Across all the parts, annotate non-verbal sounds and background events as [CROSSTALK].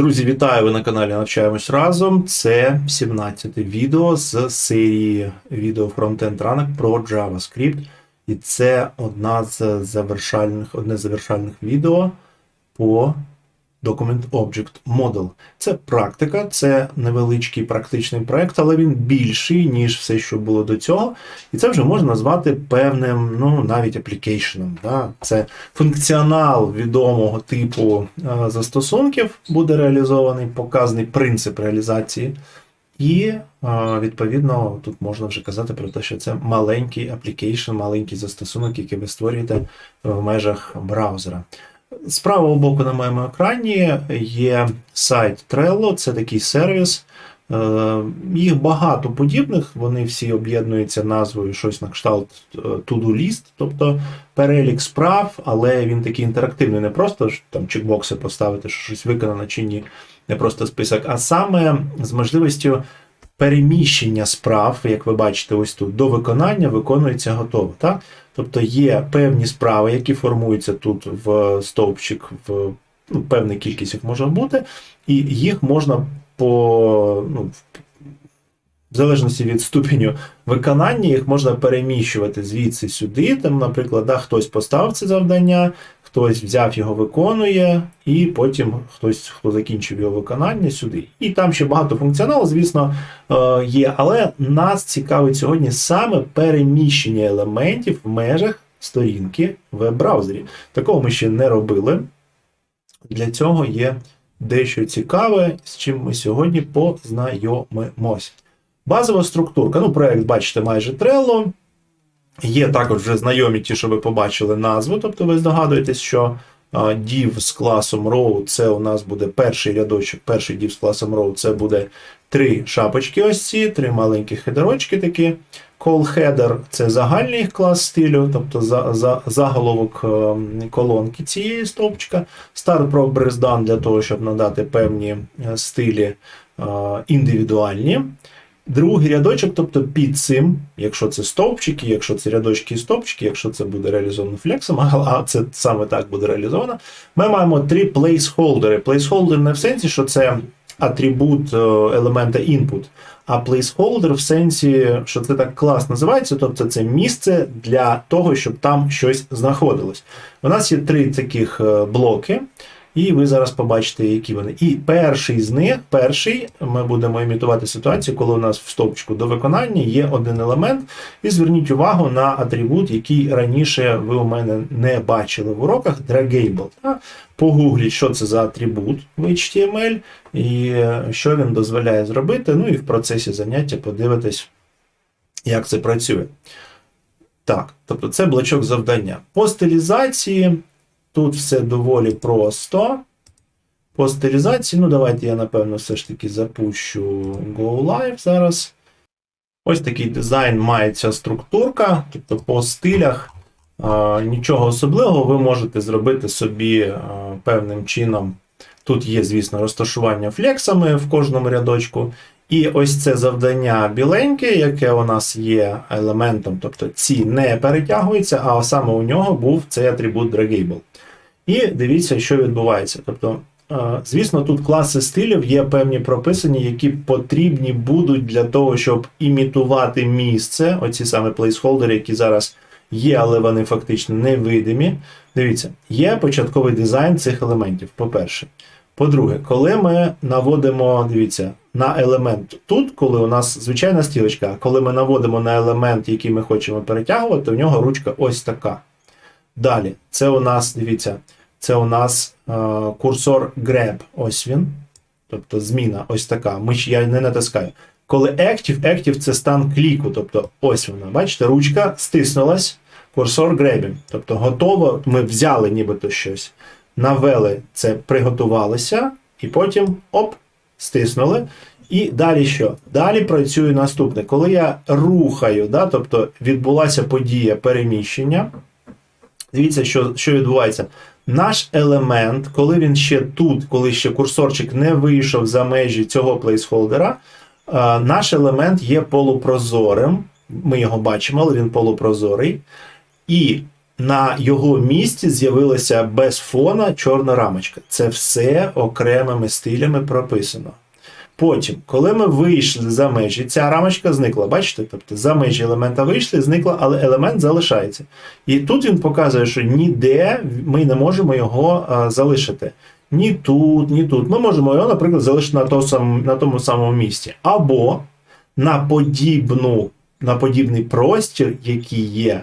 Друзі, вітаю! Ви на каналі Навчаємось разом. Це 17-те відео з серії відео Frontend ранок про JavaScript. І це одна з завершальних, одне з завершальних відео по Document Object Model. Це практика, це невеличкий практичний проект, але він більший, ніж все, що було до цього. І це вже можна назвати певним, ну, навіть аплікейшеном. Да? Це функціонал відомого типу е, застосунків буде реалізований, показаний принцип реалізації. І, е, відповідно, тут можна вже казати про те, що це маленький аплікейшн, маленький застосунок, який ви створюєте в межах браузера. З правого боку на моєму екрані є сайт Trello, це такий сервіс. Е, Їх багато подібних, вони всі об'єднуються назвою щось на кшталт е, to-do list, тобто перелік справ, але він такий інтерактивний, не просто там чекбокси поставити, що щось виконано чи ні, не просто список, а саме з можливістю переміщення справ, як ви бачите, ось тут до виконання виконується готово. Так? Тобто є певні справи, які формуються тут в стовпчик, в ну, певна кількість їх може бути, і їх можна по ну, в залежності від ступеню виконання, їх можна переміщувати звідси сюди. Там, наприклад, да, хтось поставив це завдання, хтось взяв його, виконує, і потім хтось, хто закінчив його виконання, сюди. І там ще багато функціоналу, звісно, е, є. Але нас цікавить сьогодні саме переміщення елементів в межах сторінки в веб-браузері. Такого ми ще не робили. Для цього є дещо цікаве, з чим ми сьогодні познайомимось. Базова структурка. Ну, проект, бачите, майже Trello. Є також вже знайомі ті, що ви побачили назву, тобто ви здогадуєтесь, що div з класом row це у нас буде перший рядочок, перший div з класом row це буде три шапочки ось ці, три маленькі хедерочки такі. Call це загальний клас стилю, тобто за, за, заголовок колонки цієї стовпчика. Start progress done для того, щоб надати певні е, стилі індивідуальні. Другий рядочок, тобто під цим, якщо це стовпчики, якщо це рядочки і стовпчики, якщо це буде реалізовано флексом, [LAUGHS] а це саме так буде реалізовано, ми маємо три плейсхолдери. Плейсхолдер не в сенсі, що це атрибут е, елемента input, а плейсхолдер в сенсі, що це так клас називається, тобто це місце для того, щоб там щось знаходилось. У нас є три таких е, блоки. І ви зараз побачите, які вони. І перший з них, перший, ми будемо імітувати ситуацію, коли у нас в стовпчику до виконання є один елемент. І зверніть увагу на атрибут, який раніше ви у мене не бачили в уроках, Dragable. Погугліть, що це за атрибут в HTML і що він дозволяє зробити. Ну і в процесі заняття подивитесь, як це працює. Так, тобто це блочок завдання. По стилізації. Тут все доволі просто. По стилізації, ну, давайте я, напевно, все ж таки запущу Go Live зараз. Ось такий дизайн має ця структурка. Тобто по стилях а, нічого особливого, ви можете зробити собі а, певним чином. Тут є, звісно, розташування флексами в кожному рядочку. І ось це завдання біленьке, яке у нас є елементом, тобто ці не перетягуються, а саме у нього був цей атрибут Dragable. І дивіться, що відбувається. Тобто, звісно, тут класи стилів є певні прописані, які потрібні будуть для того, щоб імітувати місце. Оці саме плейсхолдери, які зараз є, але вони фактично невидимі. Дивіться, є початковий дизайн цих елементів, по-перше. По-друге, коли ми наводимо, дивіться, на елемент тут, коли у нас звичайна стрілочка, коли ми наводимо на елемент, який ми хочемо перетягувати, у нього ручка ось така. Далі, це у нас, дивіться, це у нас е, курсор grab, ось він. Тобто зміна ось така. Ми, Я не натискаю. Коли active, active це стан кліку. Тобто ось вона. Бачите, ручка стиснулась, курсор grabbing. Тобто готово, ми взяли нібито щось. Навели це, приготувалися, і потім оп, стиснули. І далі що? Далі працює наступне. Коли я рухаю, да, тобто відбулася подія переміщення. Дивіться, що що відбувається. Наш елемент, коли він ще тут, коли ще курсорчик не вийшов за межі цього плейсхолдера, наш елемент є полупрозорим. Ми його бачимо, але він полупрозорий. І на його місці з'явилася без фона чорна рамочка. Це все окремими стилями прописано. Потім, коли ми вийшли за межі, ця рамочка зникла. Бачите? Тобто за межі елемента вийшли, зникла, але елемент залишається. І тут він показує, що ніде ми не можемо його а, залишити. Ні тут, ні тут. Ми можемо його, наприклад, залишити на, то сам, на тому самому місці. Або на подібну, на подібний простір, який є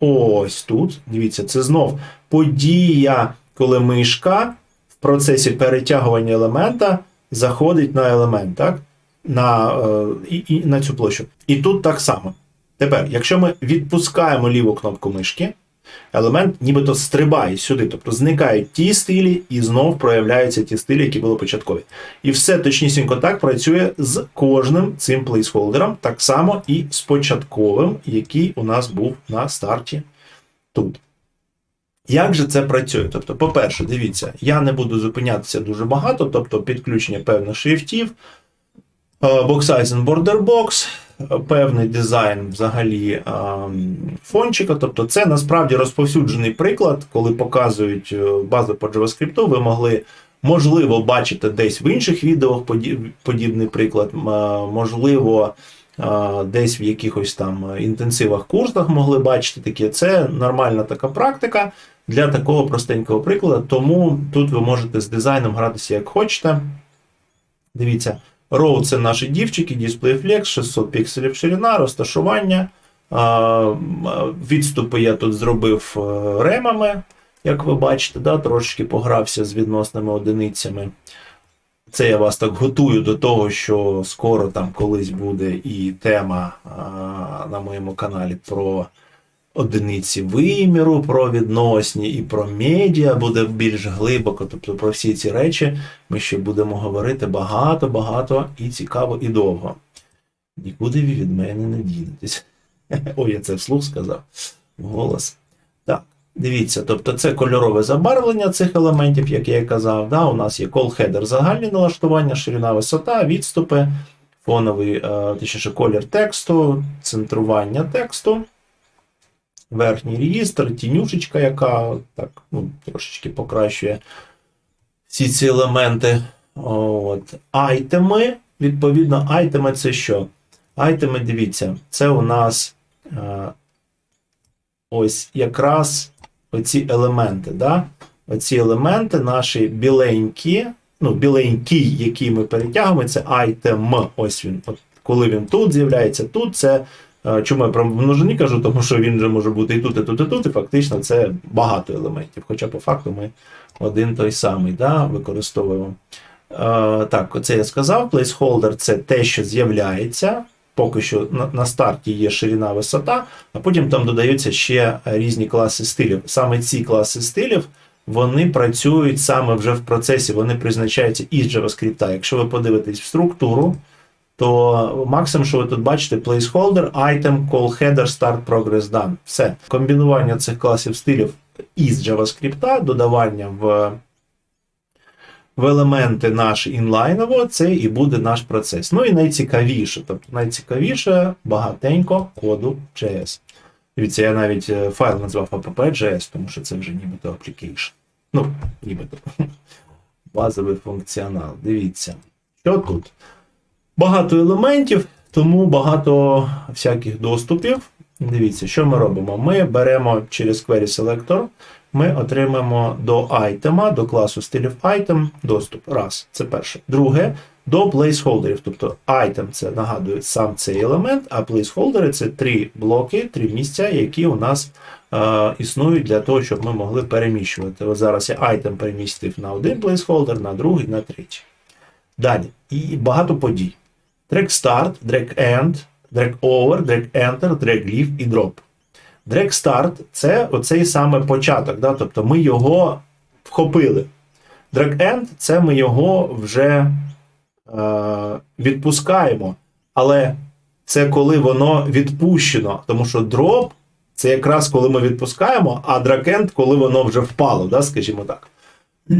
ось тут. Дивіться, це знов подія, коли мишка в процесі перетягування елемента заходить на елемент, так? На, е, і, і, на цю площу. І тут так само. Тепер, якщо ми відпускаємо ліву кнопку мишки, елемент нібито стрибає сюди, тобто зникають ті стилі, і знов проявляються ті стилі, які були початкові. І все точнісінько так працює з кожним цим плейсхолдером, так само і з початковим, який у нас був на старті тут. Як же це працює? Тобто, по-перше, дивіться, я не буду зупинятися дуже багато, тобто підключення певних шрифтів, е, border box, е, певний дизайн взагалі ем, фончика. Тобто, це насправді розповсюджений приклад, коли показують е, базу по JavaScript, ви могли. Можливо, бачити десь в інших відео подібний приклад, е, можливо, е, десь в якихось там інтенсивах курсах могли бачити таке. Це нормальна така практика для такого простенького прикладу. Тому тут ви можете з дизайном гратися як хочете. Дивіться, Row це наші дівчики, DisplayFlex, 600 пікселів ширина, розташування. Відступи я тут зробив е, ремами, як ви бачите, да, трошечки погрався з відносними одиницями. Це я вас так готую до того, що скоро там колись буде і тема а, на моєму каналі про одиниці виміру, про відносні і про медіа буде більш глибоко. Тобто про всі ці речі ми ще будемо говорити багато-багато і цікаво, і довго. Нікуди ви від мене не дінетесь. [LAUGHS] Ой, я це вслух сказав. Голос. Так, дивіться, тобто це кольорове забарвлення цих елементів, як я і казав. Да? У нас є call-header загальні налаштування, ширина, висота, відступи, фоновий, е, точніше, колір тексту, центрування тексту, верхній реєстр, тінюшечка, яка так, ну, трошечки покращує всі ці елементи. От. Айтеми. Відповідно, айтеми це що? Айтеми, дивіться, це у нас е, ось якраз оці елементи. Да? Оці елементи наші біленькі, ну, біленький, який ми перетягуємо, це айтем. Ось він. От коли він тут з'являється, тут це. Е, Чому я про множині кажу? Тому що він вже може бути і тут, і тут, і тут, і фактично це багато елементів. Хоча по факту ми один той самий да, використовуємо. Е, так, оце я сказав. Placeholder це те, що з'являється. Поки що на, старті є ширина висота, а потім там додаються ще різні класи стилів. Саме ці класи стилів вони працюють саме вже в процесі, вони призначаються із JavaScript. Якщо ви подивитесь в структуру, то максимум, що ви тут бачите, placeholder, item, call header, start progress done. Все. Комбінування цих класів стилів із JavaScript, додавання в в елементи наші інлайново, це і буде наш процес. Ну і найцікавіше, тобто найцікавіше багатенько коду JS. Дивіться, я навіть е, файл назвав app.js, тому що це вже нібито application. Ну, нібито. [LAUGHS] Базовий функціонал. Дивіться, що тут? Багато елементів, тому багато всяких доступів. Дивіться, що ми робимо? Ми беремо через query selector, ми отримаємо до айтема, до класу стилів item доступ. Раз, це перше. Друге, до placeholderів. Тобто item це нагадує сам цей елемент, а placeholder це три блоки, три місця, які у нас е, існують для того, щоб ми могли переміщувати. Ось зараз я item перемістив на один placeholder, на другий, на третій. Далі. І багато подій. Drag start, drag end, drag over, drag enter, drag leave і drop. Drag start це оцей саме початок, да? тобто ми його вхопили. Drag end це ми його вже е, відпускаємо. Але це коли воно відпущено. Тому що drop це якраз коли ми відпускаємо, а drag end коли воно вже впало, да? скажімо так. [CLEARS THROAT]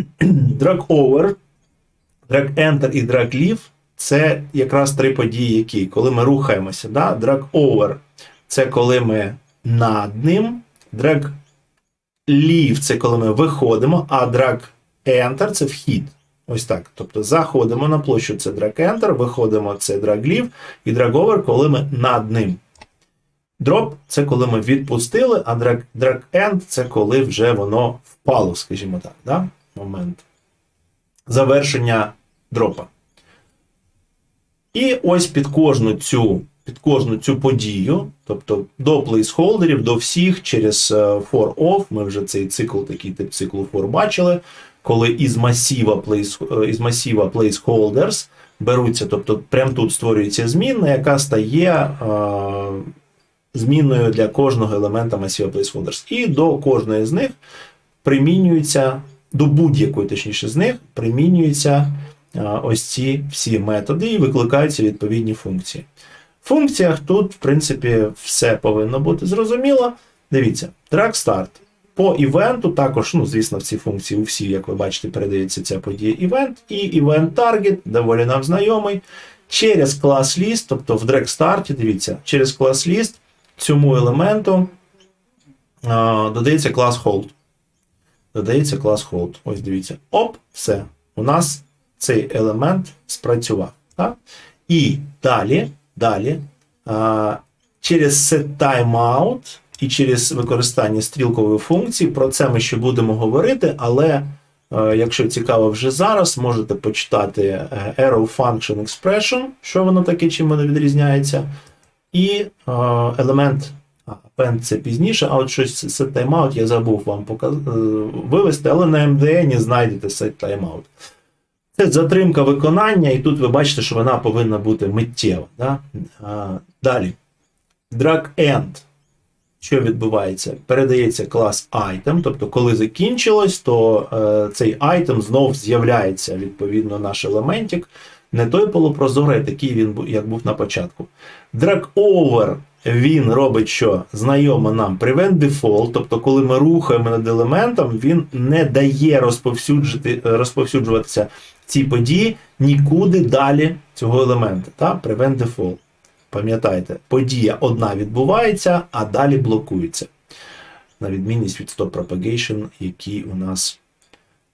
Drag over, drag enter і drag leave це якраз три події, які коли ми рухаємося. Да? Drag over це коли ми над ним, drag leave це коли ми виходимо, а drag enter це вхід. Ось так. Тобто заходимо на площу, це drag enter, виходимо, це drag leave, і drag over, коли ми над ним. Drop це коли ми відпустили, а drag, drag end це коли вже воно впало, скажімо так. Да? Момент завершення дропа. І ось під кожну цю під кожну цю подію, тобто до плейсхолдерів, до всіх через е, for off, ми вже цей цикл, такий тип циклу for бачили, коли із масіва, place, е, із масіва placeholders беруться, тобто прямо тут створюється змінна, яка стає е, змінною для кожного елемента масіва placeholders. І до кожної з них примінюється, до будь-якої, точніше, з них примінюються е, ось ці всі методи і викликаються відповідні функції. В функціях тут, в принципі, все повинно бути зрозуміло. Дивіться, drag start. По івенту також, ну, звісно, в ці функції у всі, як ви бачите, передається ця подія івент, і event target, доволі нам знайомий. Через клас list, тобто в drag start, дивіться, через клас list цьому елементу а, додається клас hold. Додається клас hold. Ось дивіться. Оп, все. У нас цей елемент спрацював. Так? І далі. Далі, а, через set timeout і через використання стрілкової функції, про це ми ще будемо говорити, але а, якщо цікаво вже зараз, можете почитати е, Arrow Function Expression, що воно таке, чим воно відрізняється. І а, елемент append це пізніше, а от щось set timeout я забув вам показ... е, вивести, але на MDN знайдете set timeout. Затримка виконання, і тут ви бачите, що вона повинна бути миттєва. Да? А, Далі. Drag end. Що відбувається? Передається клас item, тобто, коли закінчилось, то е, цей item знов з'являється відповідно наш елементик. Не той полупрозорий, такий він бу- як був на початку. Drag over він робить що? Знайомо нам prevent default, тобто, коли ми рухаємо над елементом, він не дає розповсюджити, розповсюджуватися ці події нікуди далі цього елемента. Та? Prevent default. Пам'ятайте, подія одна відбувається, а далі блокується. На відмінність від Stop Propagation, який у нас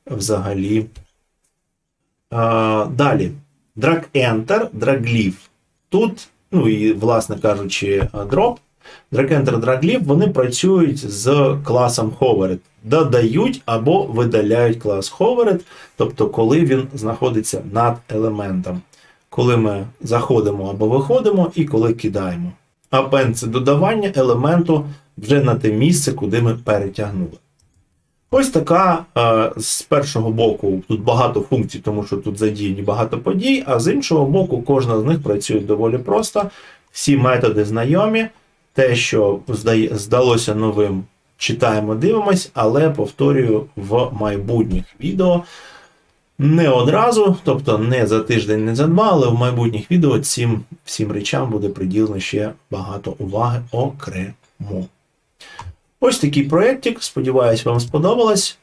взагалі. А, далі. Drag Enter, Drag Leave. Тут, ну і, власне кажучи, drop. Drag Enter, вони працюють з класом Hovered. Додають або видаляють клас Hovered, тобто, коли він знаходиться над елементом. Коли ми заходимо або виходимо, і коли кидаємо. Append – це додавання елементу вже на те місце, куди ми перетягнули. Ось така е, з першого боку тут багато функцій, тому що тут задіяні багато подій, а з іншого боку, кожна з них працює доволі просто. Всі методи знайомі. Те, що здалося новим, читаємо, дивимось, але повторюю в майбутніх відео. Не одразу, тобто не за тиждень, не за два, але в майбутніх відео цим всім речам буде приділено ще багато уваги окремо. Ось такий проєктик. Сподіваюсь, вам сподобалось.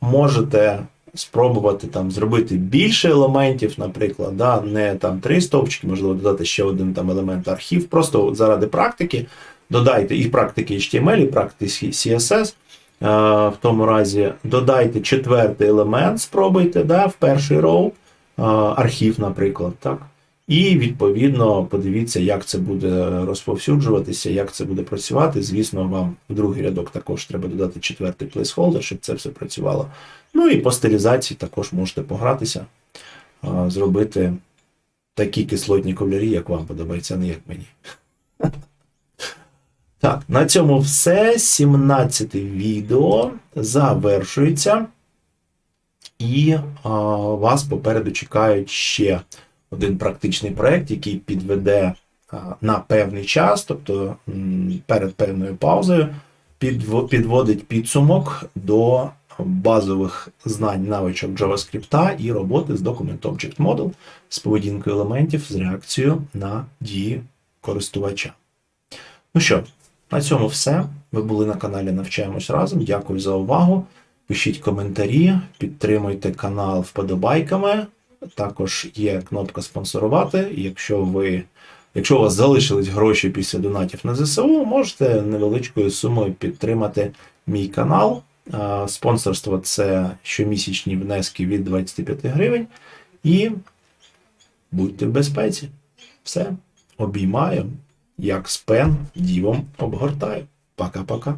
Можете спробувати там зробити більше елементів, наприклад, да, не там три стовпчики, можливо, додати ще один там елемент архів. Просто заради практики додайте і практики HTML, і практики CSS. Е, В тому разі додайте четвертий елемент, спробуйте да, в перший роу, е, архів, наприклад. так. І відповідно подивіться, як це буде розповсюджуватися, як це буде працювати. Звісно, вам в другий рядок також треба додати четвертий плейсхолдер, щоб це все працювало. Ну і по стилізації також можете погратися, зробити такі кислотні кольорі, як вам подобається, не як мені. [LAUGHS] Так, на цьому все. 17 відео завершується. І а, вас попереду чекають ще один практичний проєкт, який підведе на певний час, тобто перед певною паузою, підводить підсумок до базових знань навичок JavaScript і роботи з Document Object Model з поведінкою елементів з реакцією на дії користувача. Ну що, на цьому все. Ви були на каналі Навчаємось разом. Дякую за увагу. Пишіть коментарі, підтримуйте канал вподобайками. Також є кнопка спонсорувати. Якщо ви, якщо у вас залишились гроші після донатів на ЗСУ, можете невеличкою сумою підтримати мій канал. Спонсорство це щомісячні внески від 25 гривень. І будьте в безпеці. Все, обіймаю, як спен, дівом обгортаю. Пока-пока.